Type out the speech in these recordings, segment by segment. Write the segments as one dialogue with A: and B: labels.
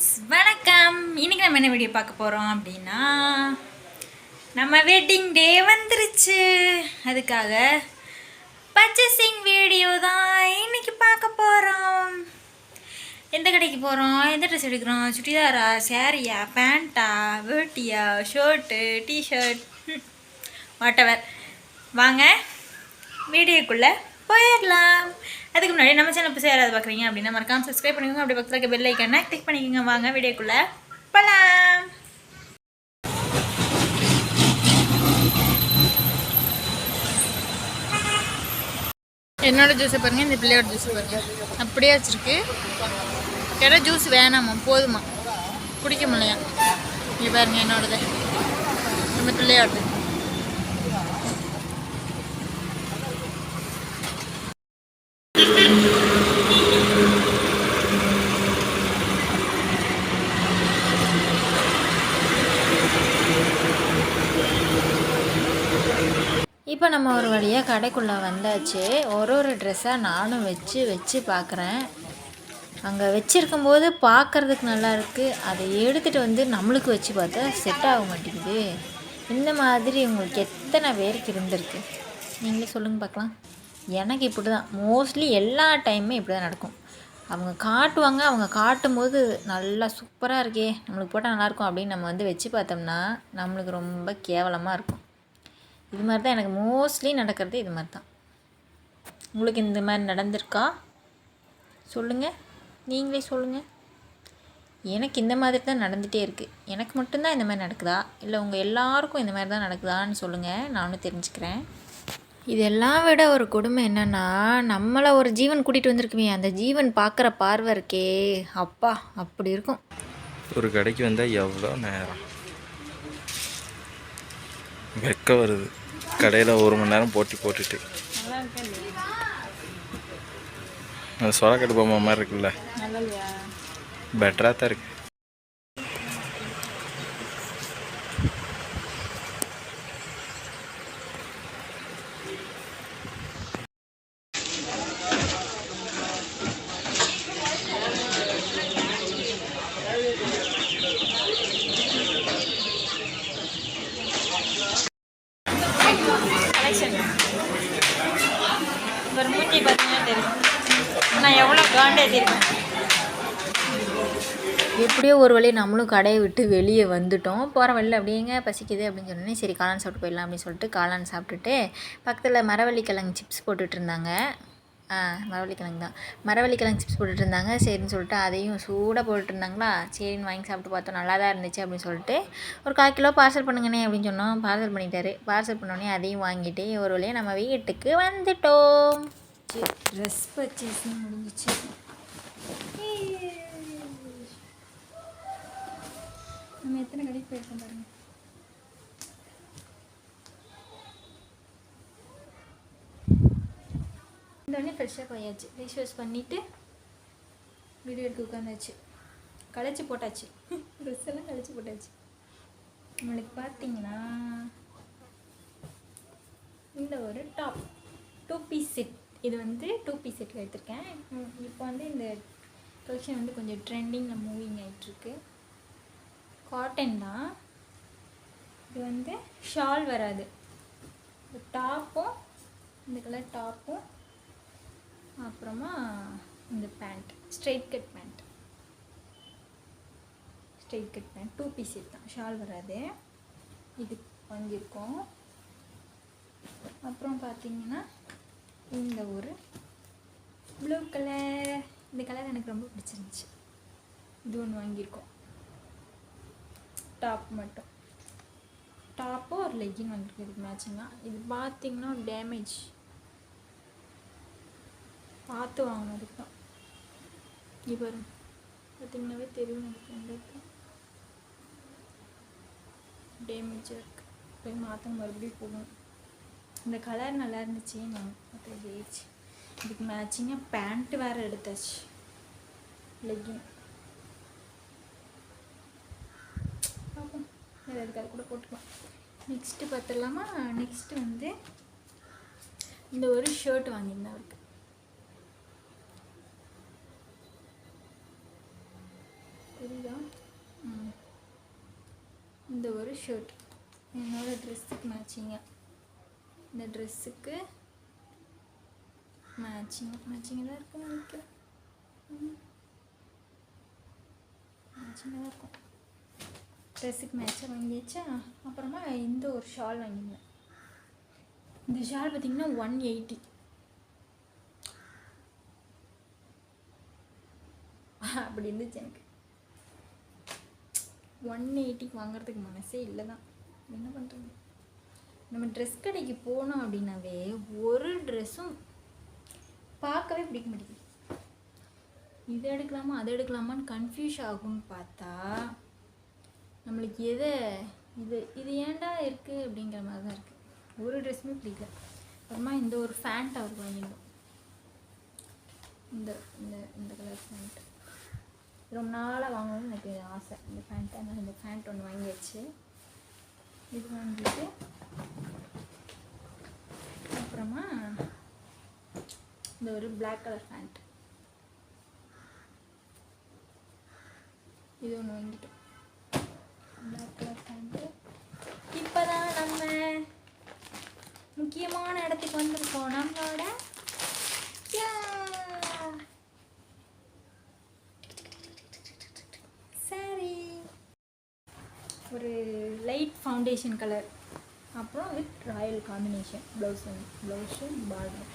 A: Friends வணக்கம். இன்னைக்கு நம்ம என்ன வீடியோ பார்க்க போகிறோம் அப்படின்னா நம்ம வெட்டிங் டே வந்துருச்சு. அதுக்காக பர்ச்சேசிங் வீடியோ தான் இன்னைக்கு பார்க்க போகிறோம் எந்த கடைக்கு போகிறோம் எந்த ட்ரெஸ் எடுக்கிறோம்? சுடிதாரா சாரியா பேண்ட்டா வேட்டியா ஷர்ட்டு டிஷர்ட் வாட் எவர் வாங்க வீடியோக்குள்ளே போயிடலாம். அதுக்கு முன்னாடி நம்ம சேனல் புதுசாக யாராவது பார்க்குறீங்க அப்படின்னா மறக்காம சப்ஸ்கிரைப் பண்ணிக்கோங்க. அப்படி பக்கத்தில் இருக்க பெல் ஐக்கனை கிளிக் பண்ணிக்கோங்க. வாங்க வீடியோக்குள்ளே போகலாம் என்னோட ஜூஸை பாருங்க இந்த பிள்ளையோட ஜூஸ் பாருங்க. அப்படியே வச்சிருக்கு. கேட்ட ஜூஸ் வேணாமா போதுமா குடிக்க முடியலையா இங்கே பாருங்க என்னோடது. இந்த பிள்ளையோடது. இப்போ நம்ம ஒரு வழியாக கடைக்குள்ளே வந்தாச்சு. ஒரு ஒரு ட்ரெஸ்ஸாக நானும் வச்சு வச்சு பார்க்குறேன் அங்கே வச்சுருக்கும்போது பார்க்குறதுக்கு நல்லா இருக்குது அதை எடுத்துகிட்டு வந்து நம்மளுக்கு வச்சு பார்த்தா செட் ஆக மாட்டேங்குது. இந்த மாதிரி உங்களுக்கு எத்தனை பேருக்கு இருந்திருக்கு? நீங்களே சொல்லுங்கள் பார்க்கலாம். எனக்கு இப்படி தான் மோஸ்ட்லி எல்லா டைமுமே இப்படி தான் நடக்கும். அவங்க காட்டுவாங்க. அவங்க காட்டும் போது நல்லா சூப்பராக இருக்கே. நம்மளுக்கு போட்டால் நல்லாயிருக்கும் அப்படின்னு நம்ம வந்து வச்சு பார்த்தோம்னா நம்மளுக்கு ரொம்ப கேவலமாக இருக்கும். இது மாதிரி தான் எனக்கு மோஸ்ட்லி நடக்கிறது இது மாதிரி தான். உங்களுக்கு இந்த மாதிரி நடந்திருக்கா? சொல்லுங்கள் நீங்களே சொல்லுங்கள் எனக்கு இந்த மாதிரி தான் நடந்துகிட்டே இருக்குது எனக்கு மட்டும்தான் இந்த மாதிரி நடக்குதா? இல்லை உங்கள் எல்லாருக்கும் இந்த மாதிரி தான் நடக்குதான்னு சொல்லுங்கள் நானும் தெரிஞ்சுக்கிறேன். இதெல்லாம் விட ஒரு கொடுமை என்னென்னா நம்மளை ஒரு ஜீவன் கூட்டிகிட்டு வந்திருக்குமே அந்த ஜீவன் பார்க்குற பார்வை இருக்கே. அப்பா அப்படி இருக்கும்.
B: ஒரு கடைக்கு வந்தால் எவ்வளோ நேரம்? வெக்க வருது. கடையில் ஒரு மணி நேரம் போட்டி போட்டுட்டு. அந்த சொலக்கட்டு பொம்மை மாதிரி இருக்குல்ல? பெட்டராக தான் இருக்கு
A: கலெக்ஷன் ஒரு மூஞ்சி பார்த்தீங்கன்னா தெரியும் நான் எப்படியோ ஒரு வழி நம்மளும் கடையை விட்டு வெளியே வந்துட்டோம். போகிற வழியில் அப்படிங்க பசிக்குது அப்படின்னு சொன்னோன்னே சரி காளான் சாப்பிட்டு போயிடலாம் அப்படின்னு சொல்லிட்டு காளான் சாப்பிட்டுட்டு பக்கத்தில் மரவள்ளி கிழங்கு சிப்ஸ் போட்டுட்டு இருந்தாங்க. ஆ தான். மரவள்ளிக்கிழங்கு சிப்ஸ் போட்டுட்டு இருந்தாங்க. சரின்னு சொல்லிட்டு அதையும் சூடாக போட்டுட்டு இருந்தாங்களா? சரின்னு வாங்கி சாப்பிட்டு பார்த்தோம். நல்லா தான் இருந்துச்சு அப்படின்னு சொல்லிட்டு ஒரு கால் கிலோ பார்சல் பண்ணுங்கண்ணே அப்படின்னு சொன்னோம். பார்சல் பண்ணிட்டாரு. பார்சல் பண்ணோடனே அதையும் வாங்கிட்டு ஒரு வழியாக நம்ம வீட்டுக்கு வந்துட்டோம். ட்ரெஸ் பர்ச்சேஸும் முடிஞ்சிச்சு. நம்ம எத்தனை கடைக்கு போயிருக்கோம் பாருங்க? இந்த உடனே ஃப்ரெஷ்ஷாக போயாச்சு. ஃபேஸ் வாஷ் பண்ணிவிட்டு வீடியோ எடுக்க உட்காந்தாச்சு. களைச்சி போட்டாச்சு. ட்ரெஸ் எல்லாம் களைச்சி போட்டாச்சு. நம்மளுக்கு பார்த்தீங்கன்னா இந்த ஒரு டாப் டூ பீஸ் செட் இது வந்து டூ பீஸ் செட் எடுத்திருக்கேன். இப்போ வந்து இந்த கலெக்ஷன் வந்து கொஞ்சம் ட்ரெண்டிங்கில் மூவிங் ஆகிட்டுருக்கு காட்டன் தான். இது வந்து ஷால் வராது. இந்த டாப்பும் இந்த கலர் டாப்பும் அப்புறமா இந்த pant straight cut pant straight cut pant two piece தான். ஷால் வராது. இது வாங்கியிருக்கோம். அப்புறம் பார்த்தீங்கன்னா இந்த ஒரு ப்ளூ கலர் இந்த கலர் எனக்கு ரொம்ப பிடிச்சிருந்துச்சு. இது ஒன்று வாங்கியிருக்கோம். டாப் மட்டும். டாப்போ ஒரு லெகின் வந்துருக்கு இதுக்கு மேட்சிங்காக இது பார்த்தீங்கன்னா டேமேஜ் பார்த்து வாங்கணும் அதுக்கு தான் இப்போ பார்த்தீங்கன்னாவே தெரியும் எனக்கு எந்த டேமேஜாக இருக்குது போய் மாற்ற மறுபடியும் போகணும் இந்த கலர் நல்லா இருந்துச்சு நான் பார்த்து ஜெயிச்சு இதுக்கு மேட்சிங்காக பேண்ட்டு வேறு எடுத்தாச்சு. லெகின் பார்ப்போம் வேறு எதுக்காக கூட போட்டுக்கலாம். நெக்ஸ்ட்டு பார்த்துடலாமா நெக்ஸ்ட்டு வந்து இந்த ஒரு ஷர்ட் வாங்கியிருந்தேன் அவருக்கு. புரியுதா இந்த ஒரு ஷர்ட் என்னோடய ட்ரெஸ்ஸுக்கு மேட்சிங்க இந்த ட்ரெஸ்ஸுக்கு மேட்சிங் மேட்சிங்காக தான் இருக்குன்னு நினைக்கிறேன் மேட்சிங்காக தான் இருக்கும் ட்ரெஸ்ஸுக்கு மேட்சாக வாங்கியாச்சா அப்புறமா இந்த ஒரு ஷால் வாங்கியிருந்தேன் இந்த ஷால் பார்த்தீங்கன்னா ஒன் எயிட்டி அப்படி இருந்துச்சு எனக்கு ஒன் எயிட்டிக்கு வாங்குறதுக்கு மனசே இல்லை தான் என்ன பண்ணுறது நம்ம ட்ரெஸ் கடைக்கு போனோம் அப்படின்னாவே ஒரு ட்ரெஸ்ஸும் பார்க்கவே பிடிக்க மாட்டேங்குது. இது எடுக்கலாமா அதை எடுக்கலாமான்னு கன்ஃபியூஸ் ஆகும்னு பார்த்தா நம்மளுக்கு எதை இது இது ஏன்டா இருக்குது அப்படிங்கிற மாதிரி தான் இருக்குது ஒரு ட்ரெஸ்ஸுமே பிடிக்கல. அப்புறமா இந்த ஒரு ஃபேண்ட் அவருக்கு வாங்கியிருந்தோம். இந்த இந்த இந்த கலர் ஃபேண்ட் ரொம்ப நாளாக வாங்கணும்னு எனக்கு ஆசை. இந்த ஃபேண்ட் அதனால் இந்த ஃபேண்ட் ஒன்று வாங்கியாச்சு. இது வாங்கிட்டு அப்புறமா இந்த ஒரு பிளாக் கலர் பேண்ட் இது ஒன்று வாங்கிட்டோம் பிளாக் கலர் பேண்ட்டு இப்போ தான் நம்ம முக்கியமான இடத்துக்கு வந்திருக்கோம். நம்மளோட சரி. ஒரு லைட் ஃபவுண்டேஷன் கலர் அப்புறம் வித் ராயல் காம்பினேஷன் ப்ளவுஸ் ப்ளவுஸும் பார்டர்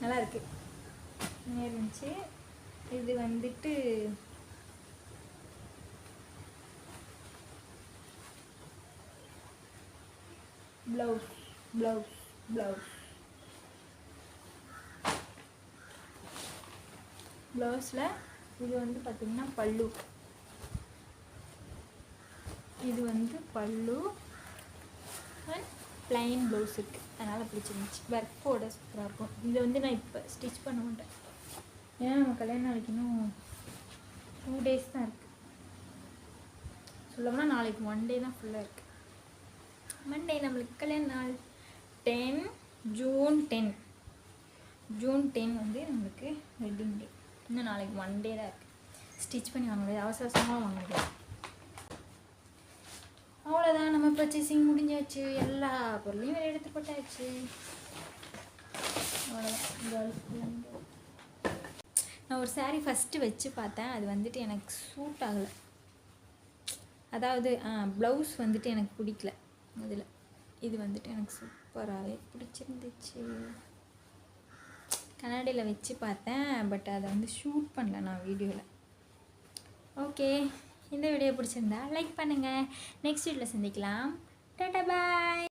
A: நல்லா இருக்கு இருந்துச்சு இது வந்துட்டு ப்ளவுஸ் ப்ளவுஸ் ப்ளவுஸ். ப்ளவுஸில் இது வந்து பார்த்திங்கன்னா பல்லு. இது வந்து பல்லு. பிளைன் ப்ளவுஸ் இருக்குது அதனால் பிடிச்சிருந்துச்சு. ஒர்க்கோட சூப்பராக இருக்கும். இதை வந்து நான் இப்போ ஸ்டிச் பண்ண மாட்டேன். ஏன்னா நம்ம கல்யாண நாளைக்கு இன்னும் டூ டேஸ் தான் இருக்குது சொல்லப்போனால் நாளைக்கு ஒன் டே தான் ஃபுல்லாக இருக்குது மண்டே நம்மளுக்கு கல்யாண நாள் ten June ten June ten வந்து நம்மளுக்கு வெட்டிங் டே இன்னும் நாளைக்கு ஒன் டே தான் இருக்குது ஸ்டிச் பண்ணி வாங்க முடியாது. அவசர அவசரமாக வாங்க முடியாது. அவ்வளோதான் நம்ம பர்ச்சேசிங் முடிஞ்சாச்சு. எல்லா பொருளையும் வேறு எடுத்து போட்டாச்சு. அவ்வளோதான் நான் ஒரு சாரீ ஃபஸ்ட்டு வச்சு பார்த்தேன். அது வந்துட்டு எனக்கு சூட் ஆகலை. அதாவது ப்ளவுஸ் வந்துட்டு எனக்கு பிடிக்கல. அதில் இது வந்துட்டு எனக்கு சூப்பராகவே பிடிச்சிருந்துச்சு. கண்ணாடியில் வச்சு பார்த்தேன். பட் அதை வந்து ஷூட் பண்ணல நான் வீடியோவில் ஓகே இந்த வீடியோ பிடிச்சிருந்தா லைக் பண்ணுங்கள் நெக்ஸ்ட் வீடியோவில் சந்திக்கலாம். டாடா பாய்